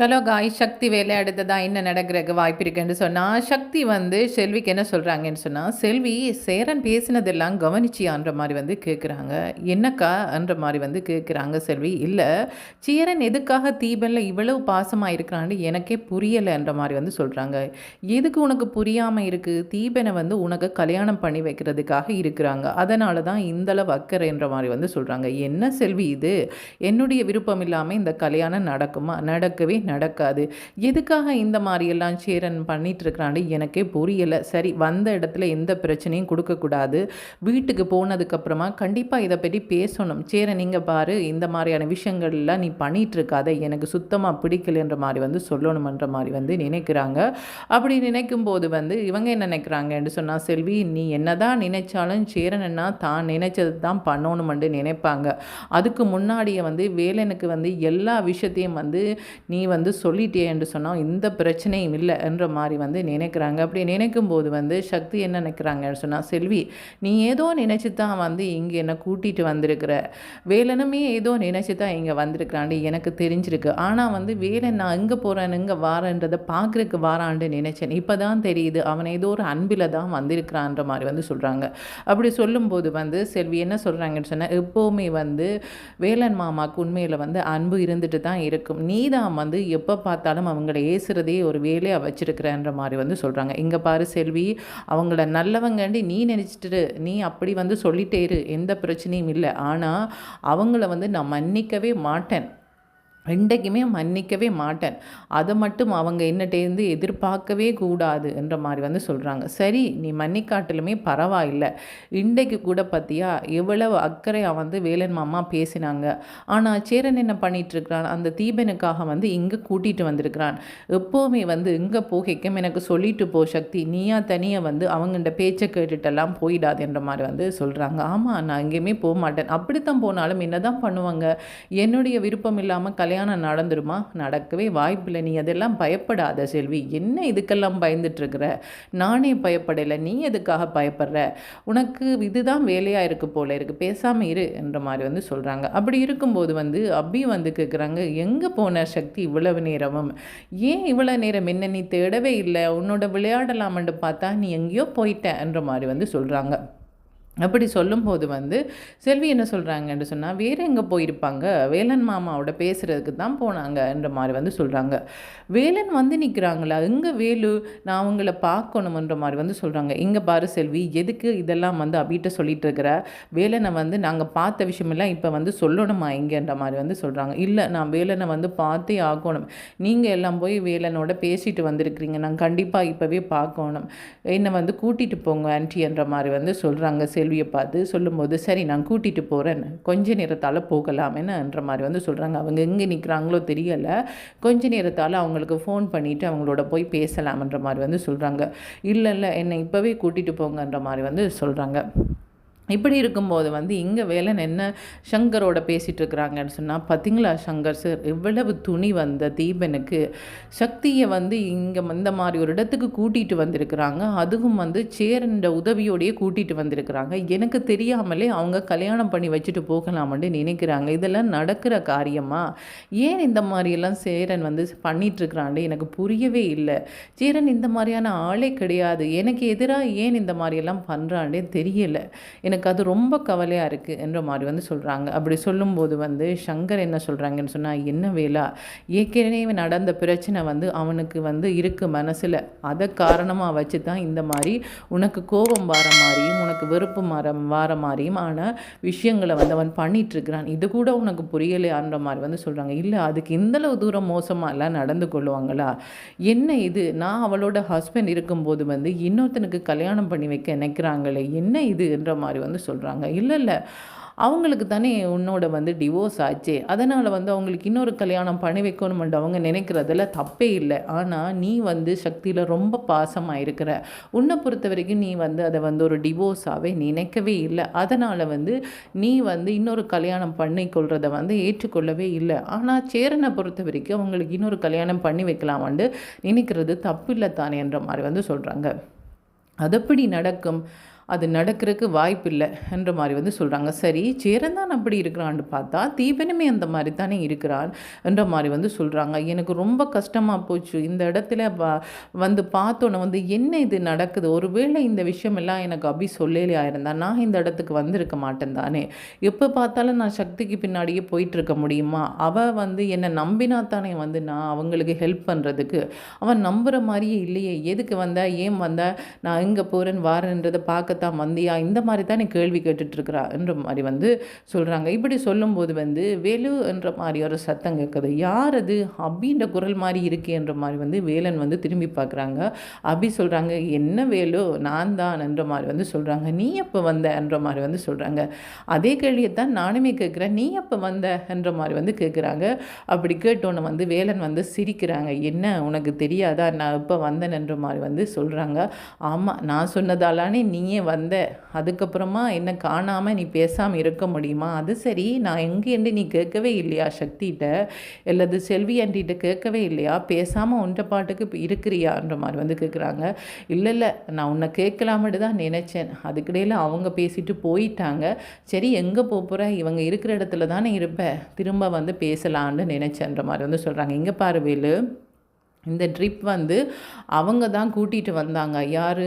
Hello காய் சக்தி வேலை தான் என்ன நடக்கிறக்கு வாய்ப்பு இருக்குன்னு சொன்னால் சக்தி வந்து செல்விக்கு என்ன சொல்கிறாங்கன்னு சொன்னால் செல்வி சேரன் பேசினதெல்லாம் கவனிச்சியான்ற மாதிரி வந்து கேட்குறாங்க என்னக்கான்ற மாதிரி வந்து கேட்குறாங்க செல்வி. இல்லை சேரன் எதுக்காக தீபனில் இவ்வளவு பாசமாக இருக்கிறான்னு எனக்கே புரியலைன்ற மாதிரி வந்து சொல்கிறாங்க எதுக்கு உனக்கு புரியாமல் இருக்குது தீபனை வந்து உனக்கு கல்யாணம் பண்ணி வைக்கிறதுக்காக இருக்கிறாங்க. அதனால தான் இந்தளவு அக்கறைன்ற மாதிரி வந்து சொல்கிறாங்க என்ன செல்வி இது? என்னுடைய விருப்பம் இல்லாமல் இந்த கல்யாணம் நடக்குமா? நடக்கவே நடக்காது. எதுக்காக இந்த மாதிரியெல்லாம் சேரன் பண்ணிகிட்ருக்கிறான்னு எனக்கே புரியலை. சரி வந்த இடத்துல எந்த பிரச்சனையும் கொடுக்கக்கூடாது. வீட்டுக்கு போனதுக்கப்புறமா கண்டிப்பாக இதை பற்றி பேசணும். சேரன் நீங்கள் பாரு இந்த மாதிரியான விஷயங்கள்லாம் நீ பண்ணிகிட்ருக்காத எனக்கு சுத்தமாக பிடிக்கலன்ற மாதிரி வந்து சொல்லணுமன்ற மாதிரி வந்து நினைக்கிறாங்க. அப்படி நினைக்கும் போது வந்து இவங்க என்ன நினைக்கிறாங்கன்னு சொன்னால் செல்வி நீ என்னதான் நினைச்சாலும் சேரனா தான் நினைச்சது தான் பண்ணணுமென்று நினைப்பாங்க. அதுக்கு முன்னாடியே வந்து வேலனுக்கு வந்து எல்லா விஷயத்தையும் வந்து நீ வந்து சொல்லிட்டே என்று சொன்னால் இந்த பிரச்சனையும் இல்லை என்ற மாதிரி வந்து நினைக்கிறாங்க. அப்படி நினைக்கும் போது வந்து சக்தி என்ன நினைக்கிறாங்கன்னு சொன்னால் செல்வி நீ ஏதோ நினச்சி தான் வந்து இங்கே என்னை கூட்டிகிட்டு வந்திருக்கிற. வேலனுமே ஏதோ நினச்சி தான் இங்கே வந்திருக்கிறாண்டு எனக்கு தெரிஞ்சிருக்கு. ஆனால் வந்து வேலன் நான் இங்கே போகிறேன் இங்கே வாரன்றதை பார்க்குறக்கு வாரான்னு நினச்சேன். இப்போ தான் தெரியுது அவன் ஏதோ ஒரு அன்பில் தான் வந்திருக்கிறான்ற மாதிரி வந்து சொல்கிறாங்க அப்படி சொல்லும்போது வந்து செல்வி என்ன சொல்கிறாங்கன்னு சொன்னால் எப்போவுமே வந்து வேலன் மாமாவுக்கு உண்மையில் வந்து அன்பு இருந்துட்டு தான் இருக்கும். நீ தான் வந்து எப்போ பார்த்தாலும் அவங்கள ஏசுறதே ஒரு வேலையாக வச்சுருக்கிறேன்ற மாதிரி வந்து சொல்கிறாங்க இங்கே பாரு செல்வி அவங்கள நல்லவங்கண்டி நீ நினச்சிட்டு நீ அப்படி வந்து சொல்லிட்டே இரு. எந்த பிரச்சனையும் இல்லை. ஆனால் அவங்கள வந்து நான் மன்னிக்கவே மாட்டேன். என்றைக்குமே மன்னிக்கவே மாட்டேன். அதை மட்டும் அவங்க என்னட்டேருந்து எதிர்பார்க்கவே கூடாது என்ற மாதிரி வந்து சொல்கிறாங்க சரி நீ மன்னிக்காட்டிலுமே பரவாயில்லை. இன்றைக்கு கூட பார்த்தியா எவ்வளவு அக்கறையாக வந்து வேலன் மாமா பேசினாங்க. ஆனால் சேரன் என்ன பண்ணிகிட்ருக்கிறான் அந்த தீபனுக்காக வந்து இங்கே கூட்டிகிட்டு வந்திருக்கிறான். எப்போவுமே வந்து இங்கே போகைக்கும் எனக்கு சொல்லிட்டு போ சக்தி. நீயா தனியாக வந்து அவங்கள்ட பேச்சை கேட்டுட்டெல்லாம் போயிடாது என்ற மாதிரி வந்து சொல்கிறாங்க ஆமாம் நான் எங்கேயுமே போக மாட்டேன் அப்படித்தான் போனாலும் என்ன தான் பண்ணுவாங்க? என்னுடைய விருப்பம் இல்லாமல் கல்யாணம் கல்யாணம் நடந்துருமா? நடக்கவே வாய்ப்பில்லை. நீ அதெல்லாம் பயப்படாத செல்வி. என்ன இதுக்கெல்லாம் பயந்துட்டுருக்குற நானே பயப்படலை. நீ எதுக்காக பயப்படுற? உனக்கு இதுதான் வேலையாக இருக்குது போல இருக்குது பேசாமல் இரு என்ற மாதிரி வந்து சொல்கிறாங்க அப்படி இருக்கும்போது வந்து அபி வந்து கேட்குறாங்க எங்கே போன சக்தி இவ்வளவு நேரமும்? ஏன் இவ்வளோ நேரம் என்ன நீ தேடவே இல்லை? உன்னோட விளையாடலாமன்ட்டு பார்த்தா நீ எங்கேயோ போயிட்டேன்ற மாதிரி வந்து சொல்கிறாங்க அப்படி சொல்லும்போது வந்து செல்வி என்ன சொல்கிறாங்கன்னு சொன்னால் வேறு எங்கே போயிருப்பாங்க? வேலன் மாமாவோட பேசுகிறதுக்கு தான் போனாங்கன்ற மாதிரி வந்து சொல்கிறாங்க வேலன் வந்து நிற்கிறாங்களா எங்கே வேலு நான் அவங்கள பார்க்கணுமன்ற மாதிரி வந்து சொல்கிறாங்க இங்கே பாரு செல்வி எதுக்கு இதெல்லாம் வந்து அபிகிட்ட சொல்லிட்டு இருக்கிற? வேலனை வந்து நாங்கள் பார்த்த விஷயமெல்லாம் இப்போ வந்து சொல்லணுமா இங்கேன்ற மாதிரி வந்து சொல்கிறாங்க இல்லை நான் வேலனை வந்து பார்த்தே ஆகணும். நீங்கள் எல்லாம் போய் வேலனோட பேசிட்டு வந்திருக்கிறீங்க. நான் கண்டிப்பாக இப்போவே பார்க்கணும். என்னை வந்து கூட்டிகிட்டு போங்க ஆன்டி என்ற மாதிரி வந்து சொல்கிறாங்க செல்வி. செல்வியை பார்த்து சொல்லும்போது சரி நான் கூட்டிகிட்டு போகிறேன் கொஞ்ச நேரத்தால் போகலாமேன்னுன்ற மாதிரி வந்து சொல்கிறாங்க அவங்க எங்கே நிற்கிறாங்களோ தெரியலை. கொஞ்ச நேரத்தால் அவங்களுக்கு ஃபோன் பண்ணிவிட்டு அவங்களோட போய் பேசலாமன்ற மாதிரி வந்து சொல்கிறாங்க இல்லை இல்லை என்னை இப்போவே கூட்டிகிட்டு போங்கன்ற மாதிரி வந்து சொல்கிறாங்க இப்படி இருக்கும்போது வந்து இங்கே வேலன் என்ன சங்கரோட பேசிகிட்டு இருக்கிறாங்கன்னு சொன்னால் பார்த்தீங்களா சங்கர் சார் எவ்வளவு துணி வந்த தீபனுக்கு சக்தியை வந்து இங்கே இந்த மாதிரி ஒரு இடத்துக்கு கூட்டிகிட்டு வந்திருக்கிறாங்க. அதுவும் வந்து சேரண்ட உதவியோடையே கூட்டிகிட்டு வந்திருக்கிறாங்க. எனக்கு தெரியாமலே அவங்க கல்யாணம் பண்ணி வச்சுட்டு போகலாமன்னு நினைக்கிறாங்க. இதெல்லாம் நடக்கிற காரியமா? ஏன் இந்த மாதிரியெல்லாம் சேரன் வந்து பண்ணிகிட்ருக்கிறான்னு எனக்கு புரியவே இல்லை. சேரன் இந்த மாதிரியான ஆளே கிடையாது. எனக்கு எதிராக ஏன் இந்த மாதிரியெல்லாம் பண்ணுறான்னே தெரியலை. எனக்கு எனக்கு அது ரொம்ப கவலையாக இருக்குது என்ற மாதிரி வந்து சொல்கிறாங்க அப்படி சொல்லும்போது வந்து சங்கர் என்ன சொல்கிறாங்கன்னு சொன்னால் என்ன வேலா ஏற்கனவே நடந்த பிரச்சனை வந்து அவனுக்கு வந்து இருக்குது மனசில். அதை காரணமாக வச்சு தான் இந்த மாதிரி உனக்கு கோபம் வர மாதிரியும் உனக்கு வெறுப்பு மரம் வார மாதிரியும் ஆன விஷயங்களை வந்து அவன் பண்ணிகிட்ருக்கிறான் இது கூட உனக்கு புரியலையான்ற மாதிரி வந்து சொல்கிறாங்க இல்லை அதுக்கு இந்தளவு தூரம் மோசமாக எல்லாம் நடந்து கொள்ளுவாங்களா? என்ன இது? நான் அவளோட ஹஸ்பண்ட் இருக்கும்போது வந்து இன்னொருத்தனுக்கு கல்யாணம் பண்ணி வைக்க நினைக்கிறாங்களே என்ன இதுன்ற மாதிரி வந்து சொல்கிறாங்க இல்லை இல்லை. அவங்களுக்கு தானே உன்னோட வந்து டிவோர்ஸ் ஆச்சு. அதனால் வந்து அவங்களுக்கு இன்னொரு கல்யாணம் பண்ணி வைக்கணுமெண்டு அவங்க நினைக்கிறதுல தப்பே இல்லை. ஆனால் நீ வந்து சக்தியில் ரொம்ப பாசமாக இருக்கிற. உன்னை பொறுத்த வரைக்கும் நீ வந்து அதை வந்து ஒரு டிவோர்ஸாகவே நினைக்கவே இல்லை. அதனால் வந்து நீ வந்து இன்னொரு கல்யாணம் பண்ணி வந்து ஏற்றுக்கொள்ளவே இல்லை. ஆனால் சேரனை பொறுத்த வரைக்கும் அவங்களுக்கு இன்னொரு கல்யாணம் பண்ணி வைக்கலாமான்னு நினைக்கிறது தப்பு இல்லை தானே என்ற மாதிரி வந்து சொல்கிறாங்க அதப்படி நடக்கும். அது நடக்கிறதுக்கு வாய்ப்பு இல்லை என்ற மாதிரி வந்து சொல்கிறாங்க சரி சேரந்தான் அப்படி இருக்கிறான்னு பார்த்தா தீபனுமே அந்த மாதிரி தானே இருக்கிறான் என்ற மாதிரி வந்து சொல்கிறாங்க எனக்கு ரொம்ப கஷ்டமாக போச்சு. இந்த இடத்துல வந்து பார்த்தோன்னே வந்து என்ன இது நடக்குது? ஒருவேளை இந்த விஷயமெல்லாம் எனக்கு அபி சொல்லலையா இருந்தால் நான் இந்த இடத்துக்கு வந்திருக்க மாட்டேன் தானே? எப்போ பார்த்தாலும் நான் சக்திக்கு பின்னாடியே போயிட்டுருக்க முடியுமா? அவள் வந்து என்னை நம்பினா தானே வந்து நான் அவங்களுக்கு ஹெல்ப் பண்ணுறதுக்கு அவன் நம்புகிற மாதிரியே இல்லையே. எதுக்கு வந்த ஏன் வந்த நான் எங்கே போகிறேன் வாரன்றதை பார்க்கத்தான் வந்தியா? இந்த மாதிரி தான் நீ கேள்வி கேட்டுட்ருக்கிறா என்ற மாதிரி வந்து சொல்கிறாங்க இப்படி சொல்லும்போது வந்து வேலு என்ற மாதிரி ஒரு சத்தம் கேட்குது. யார் அது? அபின்ற குரல் மாதிரி இருக்கே என்ற மாதிரி வந்து வேலன் வந்து திரும்பி பார்க்குறாங்க. அபி சொல்கிறாங்க என்ன வேலு? நான் தான் என்ற மாதிரி வந்து சொல்கிறாங்க நீ எப்போ வந்த? என்ற மாதிரி வந்து சொல்கிறாங்க அதே கேள்வியை தான் நானுமே கேட்குறேன். நீ எப்போ வந்த? என்ற மாதிரி வந்து கேட்குறாங்க. அப்படி கேட்டோன்னு வந்து வேலன் வந்து சிரிக்கிறாங்க. என்ன? உனக்கு தெரியாதா? நான் இப்போ வந்தேன்? என்ற மாதிரி வந்து சொல்கிறாங்க ஆமாம் நான் சொன்னதாலானே நீயே வந்த அதுக்கப்புறமா என்ன காணாமல் நீ பேசாமல் இருக்க முடியுமா? அது சரி நான் எங்கேருந்து நீ கேட்கவே இல்லையா சக்திகிட்ட? அல்லது செல்வி ஆண்டிகிட்ட கேட்கவே இல்லையா? பேசாமல் ஒன்ற பாட்டுக்கு இப்போ இருக்கிறியான்ற மாதிரி வந்து கேட்குறாங்க இல்லை இல்லை நான் உன்னை கேட்கலாமட்டு தான் நினச்சேன். அதுக்கிடையில் அவங்க பேசிட்டு போயிட்டாங்க. சரி எங்கே போகிற இவங்க இருக்கிற இடத்துல தானே இருப்பேன் திரும்ப வந்து பேசலான்னு நினச்சேன்ற மாதிரி வந்து சொல்கிறாங்க இங்கே பாரு வேலு. இந்த ட்ரிப் வந்து அவங்க தான் கூட்டிகிட்டு வந்தாங்க. யார்?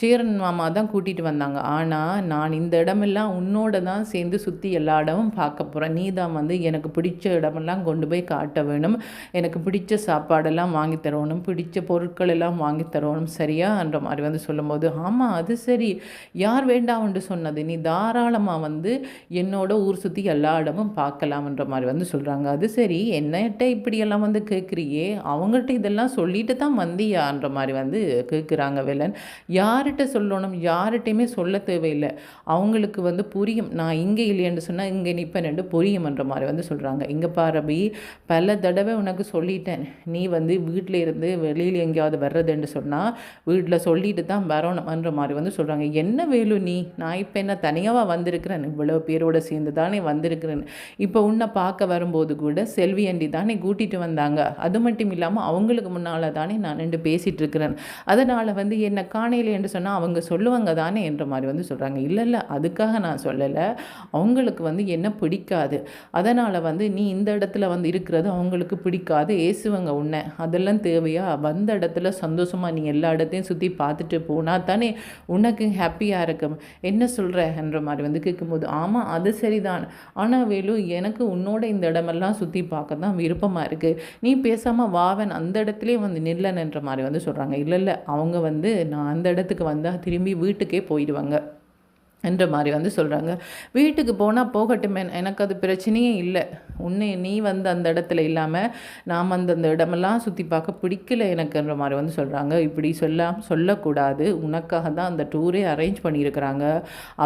சேரன் மாமா தான் கூட்டிகிட்டு வந்தாங்க. ஆனால் நான் இந்த இடமெல்லாம் உன்னோட தான் சேர்ந்து சுற்றி எல்லா இடமும் பார்க்க போகிறேன் நீ தான் வந்து எனக்கு பிடிச்ச இடமெல்லாம் கொண்டு போய் காட்ட வேணும். எனக்கு பிடிச்ச சாப்பாடெல்லாம் வாங்கி தரணும். பிடிச்ச பொருட்கள் எல்லாம் வாங்கி தரணும். சரியான்ற மாதிரி வந்து சொல்லும்போது ஆமாம் அது சரி. யார் வேண்டாம்னு சொன்னது. நீ தாராளமாக வந்து என்னோட ஊர் சுற்றி எல்லா இடமும் பார்க்கலாம்ன்ற மாதிரி வந்து சொல்கிறாங்க அது சரி. என்னகிட்ட இப்படியெல்லாம் வந்து கேட்குறியே அவங்கள்ட்ட இதெல்லாம் இதெல்லாம் சொல்லிட்டு தான் வந்தியான்ற மாதிரி வந்து கேட்குறாங்க வில்லன். யார்கிட்ட சொல்லணும்? யார்கிட்டையுமே சொல்ல தேவையில்லை. அவங்களுக்கு வந்து புரியும். நான் இங்கே இல்லையென்று சொன்னால் இங்கே நிற்பேன் புரியும்ன்ற மாதிரி வந்து சொல்கிறாங்க இங்கே பாரபி பல தடவை உனக்கு சொல்லிட்டேன். நீ வந்து வீட்டில் இருந்து வெளியில் எங்கேயாவது வர்றதுன்னு சொன்னால் வீட்டில் சொல்லிட்டு தான் வரணும்ன்ற மாதிரி வந்து சொல்கிறாங்க என்ன வேலு நீ? நான் இப்போ என்ன தனியாக வந்திருக்கிறேன்? இவ்வளோ பேரோட சேர்ந்து தானே வந்திருக்கிறேன். இப்போ உன்னை பார்க்க வரும்போது கூட செல்வி அண்டி தானே கூட்டிகிட்டு வந்தாங்க. அது மட்டும் இல்லாமல் அவங்களுக்கு வருஷத்துக்கு முன்னால் தானே நான் நின்று பேசிகிட்டு இருக்கிறேன் அதனால் வந்து என்னை காணையில் என்று சொன்னால் அவங்க சொல்லுவாங்க தானே என்ற மாதிரி வந்து சொல்கிறாங்க இல்லை இல்லை அதுக்காக நான் சொல்லலை. அவங்களுக்கு வந்து என்ன பிடிக்காது. அதனால் வந்து நீ இந்த இடத்துல வந்து இருக்கிறது அவங்களுக்கு பிடிக்காது. ஏசுவங்க உன்னை. அதெல்லாம் தேவையா? வந்த இடத்துல சந்தோஷமாக நீ எல்லா இடத்தையும் சுற்றி பார்த்துட்டு போனால் தானே உனக்கு ஹாப்பியாக இருக்கும். என்ன சொல்கிற என்ற மாதிரி வந்து கேட்கும்போது ஆமாம் அது சரிதான். ஆனால் வேலு எனக்கு உன்னோட இந்த இடமெல்லாம் சுற்றி பார்க்க தான் விருப்பமாக இருக்குது நீ பேசாமல் வாவன் அந்த இடத்துலையும் வந்து நில்லன்ன்ற மாதிரி வந்து சொல்கிறாங்க இல்லை இல்லை அவங்க வந்து நான் அந்த இடத்துக்கு வந்தால் திரும்பி வீட்டுக்கே போயிடுவாங்க என்ற மாதிரி வந்து சொல்கிறாங்க வீட்டுக்கு போனால் போகட்டுமே எனக்கு அது பிரச்சனையே இல்லை. உன்னை நீ வந்து அந்த இடத்துல இல்லாமல் நாம் அந்த அந்த இடமெல்லாம் சுற்றி பார்க்க பிடிக்கல எனக்குன்ற மாதிரி வந்து சொல்கிறாங்க இப்படி சொல்ல சொல்லக்கூடாது. உனக்காக தான் அந்த டூரே அரேஞ்ச் பண்ணியிருக்கிறாங்க.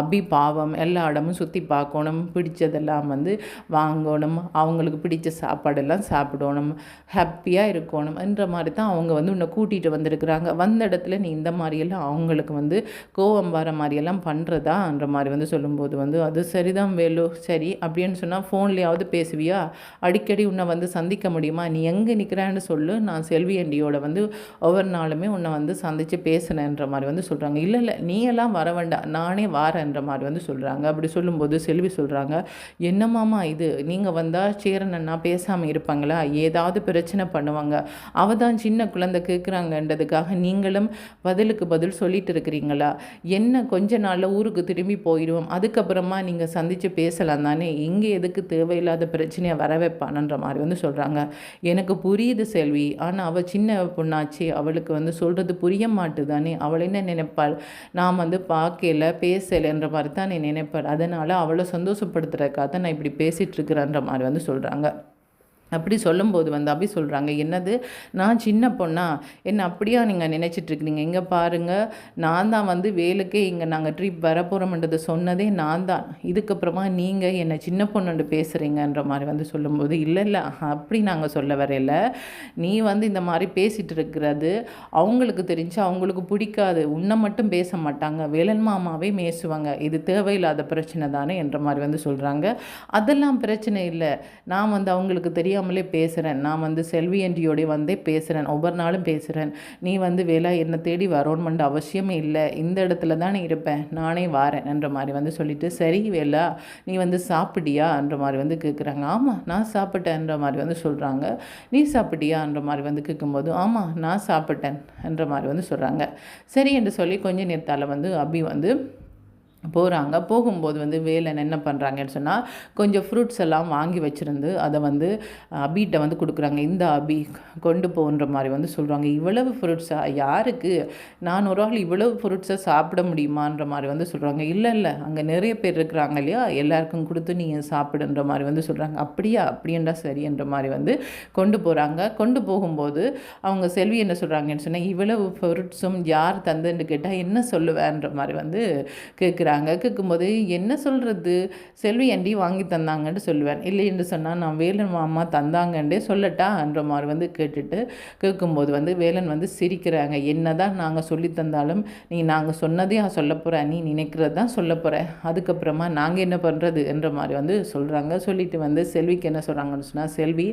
அபி பாவம் எல்லா இடமும் சுற்றி பார்க்கணும். பிடிச்சதெல்லாம் வந்து வாங்கணும். அவங்களுக்கு பிடிச்ச சாப்பாடெல்லாம் சாப்பிடணும். ஹாப்பியாக இருக்கணும் என்ற மாதிரி தான் அவங்க வந்து உன்னை கூட்டிகிட்டு வந்திருக்கிறாங்க. வந்த இடத்துல நீ இந்த மாதிரியெல்லாம் அவங்களுக்கு வந்து கோவம் வர மாதிரியெல்லாம் பண்ணுறதா என்ற மாதிரி வந்து சொல்லும்போது வந்து அது சரிதான் வேலு. சரி அப்படின்னு சொன்னால் ஃபோன்லேயாவது செல்வியா அடிக்கடி உன்னை வந்து சந்திக்க முடியுமா? நீ எங்கே நிற்கிறான்னு சொல்லு. நான் செல்வி அண்டியோட வந்து ஒவ்வொரு நாளுமே உன்னை வந்து சந்தித்து பேசுனேன்ற மாதிரி வந்து சொல்கிறாங்க இல்லை இல்லை நீ எல்லாம் வர வேண்டாம். நானே வாரேன்ற மாதிரி வந்து சொல்கிறாங்க அப்படி சொல்லும்போது செல்வி சொல்கிறாங்க என்னமாமா இது? நீங்கள் வந்தால் சேரனண்ணா பேசாமல் இருப்பாங்களா? ஏதாவது பிரச்சனை பண்ணுவாங்க. அவ தான் சின்ன குழந்தை கேட்குறாங்கன்றதுக்காக நீங்களும் பதிலுக்கு பதில் சொல்லிட்டு இருக்கிறீங்களா? என்ன கொஞ்ச நாளில் ஊருக்கு திரும்பி போயிடுவோம் அதுக்கப்புறமா நீங்கள் சந்தித்து பேசலாம் தானே? இங்கே எதுக்கு தேவையில்லாத பிரச்சனை பிரச்சனையை வர வைப்பானன்ற மாதிரி வந்து சொல்கிறாங்க எனக்கு புரியுது செல்வி. ஆனால் அவள் சின்ன பொண்ணாச்சு. அவளுக்கு வந்து சொல்கிறது புரிய மாட்டுதானே? அவள் என்ன நினைப்பாள்? நான் வந்து பார்க்கல பேசலைன்ற மாதிரி தான் நீ நினைப்பாள். அதனால் அவளை சந்தோஷப்படுத்துறதுக்காக நான் இப்படி பேசிகிட்ருக்குறேன்ற மாதிரி வந்து சொல்கிறாங்க அப்படி சொல்லும்போது வந்து அப்படி சொல்கிறாங்க என்னது? நான் சின்ன பொண்ணா? என்ன அப்படியா நீங்கள் நினச்சிட்ருக்கிறீங்க? இங்கே பாருங்கள் நான் தான் வந்து வேலுக்கே இங்கே நாங்கள் ட்ரிப் வரப்போகிறோம்ன்றதை சொன்னதே நான் தான். இதுக்கப்புறமா நீங்கள் என்னை சின்ன பொண்ணுண்டு பேசுகிறீங்கன்ற மாதிரி வந்து சொல்லும்போது இல்லை இல்லை அப்படி நாங்கள் சொல்ல வரையில. நீ வந்து இந்த மாதிரி பேசிகிட்டு இருக்கிறது அவங்களுக்கு தெரிஞ்சு அவங்களுக்கு பிடிக்காது. உன்னை மட்டும் பேச மாட்டாங்க. வேலன் மாமாவே மேசுவாங்க. இது தேவையில்லாத பிரச்சனை தானே? என்ற மாதிரி வந்து சொல்கிறாங்க அதெல்லாம் பிரச்சனை இல்லை. நான் வந்து அவங்களுக்கு தெரியும். தெரியாமலே பேசுகிறேன் நான் வந்து செல்வி ஆண்டியோடைய வந்தே பேசுகிறேன் ஒவ்வொரு நாளும் பேசுகிறேன் நீ வந்து வேலை என்னை தேடி வரோன்மெண்ட் அவசியமே இல்லை. இந்த இடத்துல தான் இருப்பேன். நானே வாரேன் என்ற மாதிரி வந்து சொல்லிவிட்டு சரி வேலா நீ வந்து சாப்பிட்டியான்ற மாதிரி வந்து கேட்குறாங்க ஆமாம் நான் சாப்பிட்டேன்ற மாதிரி வந்து சொல்கிறாங்க நீ சாப்பிட்டியான்ற மாதிரி வந்து கேட்கும்போது ஆமாம் நான் சாப்பிட்டேன் என்ற மாதிரி வந்து சொல்கிறாங்க சரி என்று சொல்லி கொஞ்ச நேரத்தால் வந்து அபி வந்து போகிறாங்க போகும்போது வந்து வேலன் என்ன பண்ணுறாங்கன்னு சொன்னால் கொஞ்சம் ஃப்ரூட்ஸ் எல்லாம் வாங்கி வச்சுருந்து அதை வந்து அபிகிட்ட வந்து கொடுக்குறாங்க. இந்த அபி கொண்டு போன்ற மாதிரி வந்து சொல்கிறாங்க இவ்வளவு ஃப்ரூட்ஸாக யாருக்கு? நான் ஒரு ஆள் இவ்வளவு ஃப்ரூட்ஸை சாப்பிட முடியுமான்ற மாதிரி வந்து சொல்கிறாங்க இல்லை இல்லை அங்கே நிறைய பேர் இருக்கிறாங்க இல்லையா? எல்லாருக்கும் கொடுத்து நீங்கள் சாப்பிடுன்ற மாதிரி வந்து சொல்கிறாங்க அப்படியா? அப்படின்றா சரின்ற மாதிரி வந்து கொண்டு போகிறாங்க கொண்டு போகும்போது அவங்க செல்வி என்ன சொல்கிறாங்கன்னு சொன்னால் இவ்வளவு ஃப்ரூட்ஸும் யார் தந்துன்னு கேட்டால் என்ன சொல்லுவேன்ற மாதிரி வந்து கேட்குறாங்க கேட்கும்போது என்ன சொல்கிறது செல்வி ஆண்டி வாங்கி தந்தாங்கன்ட்டு சொல்லுவேன். இல்லை என்று சொன்னால் நான் வேலன் மாமா தந்தாங்கன்றே சொல்லட்டான்ற மாதிரி வந்து கேட்டுட்டு கேட்கும்போது வந்து வேலன் வந்து சிரிக்கிறாங்க. என்ன தான் நாங்கள் சொல்லி தந்தாலும் நீ நாங்கள் சொன்னதே சொல்ல போகிற நீ நினைக்கிறது தான் சொல்ல போகிற அதுக்கப்புறமா நாங்கள் என்ன பண்ணுறது என்ற மாதிரி வந்து சொல்கிறாங்க சொல்லிட்டு வந்து செல்விக்கு என்ன சொல்கிறாங்கன்னு சொன்னால் செல்வி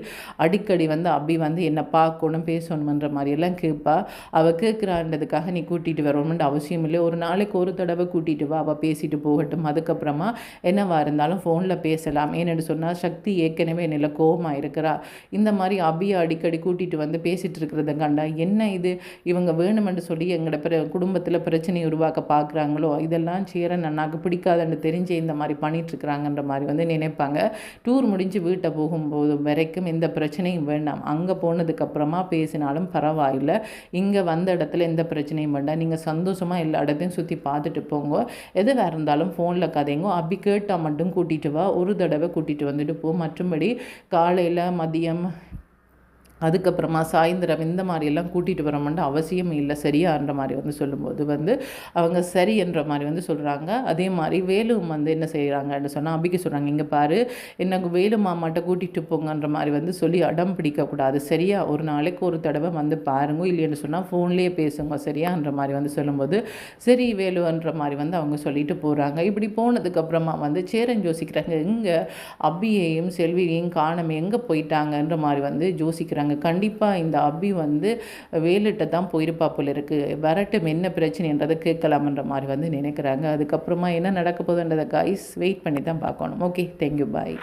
அடிக்கடி வந்து அபி வந்து என்னை பார்க்கணும் பேசணுன்ற மாதிரியெல்லாம் கேட்பா. அவள் கேட்குறான்றதுக்காக நீ கூட்டிகிட்டு வரணும்னு அவசியம் இல்லை. ஒரு நாளைக்கு ஒரு தடவை கூட்டிகிட்டு வா. அவள் பேசிட்டு போகட்டும். அதுக்கப்புறமா என்னவா இருந்தாலும் ஃபோனில் பேசலாம். ஏன்னு சொன்னால் சக்தி ஏற்கனவே என்னில் கோபமாக இருக்கிறா இந்த மாதிரி அபியை அடிக்கடி கூட்டிகிட்டு வந்து பேசிகிட்டு இருக்கிறத கண்டா என்ன இது? இவங்க வேணுமென்று சொல்லி எங்களோட பிற குடும்பத்தில் பிரச்சனை உருவாக்க பார்க்குறாங்களோ? இதெல்லாம் சேரன் அண்ணாக்கு பிடிக்காதுன்னு தெரிஞ்சு இந்த மாதிரி பண்ணிகிட்ருக்குறாங்கன்ற மாதிரி வந்து நினைப்பாங்க. டூர் முடிஞ்சு வீட்டை போகும்போது வரைக்கும் எந்த பிரச்சனையும் வேண்டாம். அங்கே போனதுக்கப்புறமா பேசினாலும் பரவாயில்லை. இங்கே வந்த இடத்துல எந்த பிரச்சனையும் வேண்டாம். நீங்கள் சந்தோஷமாக எல்லா இடத்தையும் சுற்றி பார்த்துட்டு போங்க. எது எதுவாக இருந்தாலும் ஃபோனில் கதைங்கோ அப்படி கேட்டால் மட்டும் கூட்டிகிட்டு வா. ஒரு தடவை கூட்டிகிட்டு வந்துட்டு போ. மற்றபடி காலையில் மதியம் அதுக்கப்புறமா சாயந்தரம் இந்த மாதிரியெல்லாம் கூட்டிகிட்டு வரமாட்ட அவசியம் இல்லை. சரியான்ற மாதிரி வந்து சொல்லும்போது வந்து அவங்க சரி என்ற மாதிரி வந்து சொல்கிறாங்க அதே மாதிரி வேலும் வந்து என்ன செய்கிறாங்கன்னு சொன்னால் அபிக்கு சொல்கிறாங்க இங்கே பாரு எனக்கு வேலு மாமாட்ட கூட்டிகிட்டு போங்கன்ற மாதிரி வந்து சொல்லி அடம் பிடிக்கக்கூடாது. சரியா? ஒரு நாளைக்கு ஒரு தடவை வந்து பாருங்க இல்லைன்னு சொன்னால் ஃபோன்லேயே பேசுங்க. சரியான்ற மாதிரி வந்து சொல்லும்போது சரி வேலுன்ற மாதிரி வந்து அவங்க சொல்லிட்டு போகிறாங்க இப்படி போனதுக்கப்புறமா வந்து சேரன் யோசிக்கிறாங்க எங்கே அபியையும் செல்வியையும் காணமே எங்கே போயிட்டாங்கன்ற மாதிரி வந்து யோசிக்கிறாங்க. கண்டிப்பாக இந்த அபி வந்து வேலிட்ட தான் போயிருப்பா போல இருக்குது வரட்டும் என்ன பிரச்சனைன்றதை கேட்கலாம்ன்ற மாதிரி வந்து நினைக்கிறாங்க. அதுக்கப்புறமா என்ன நடக்க போகுதுன்றதை கைஸ் வெயிட் பண்ணி தான் பார்க்கணும் ஓகே தேங்க்யூ பாய்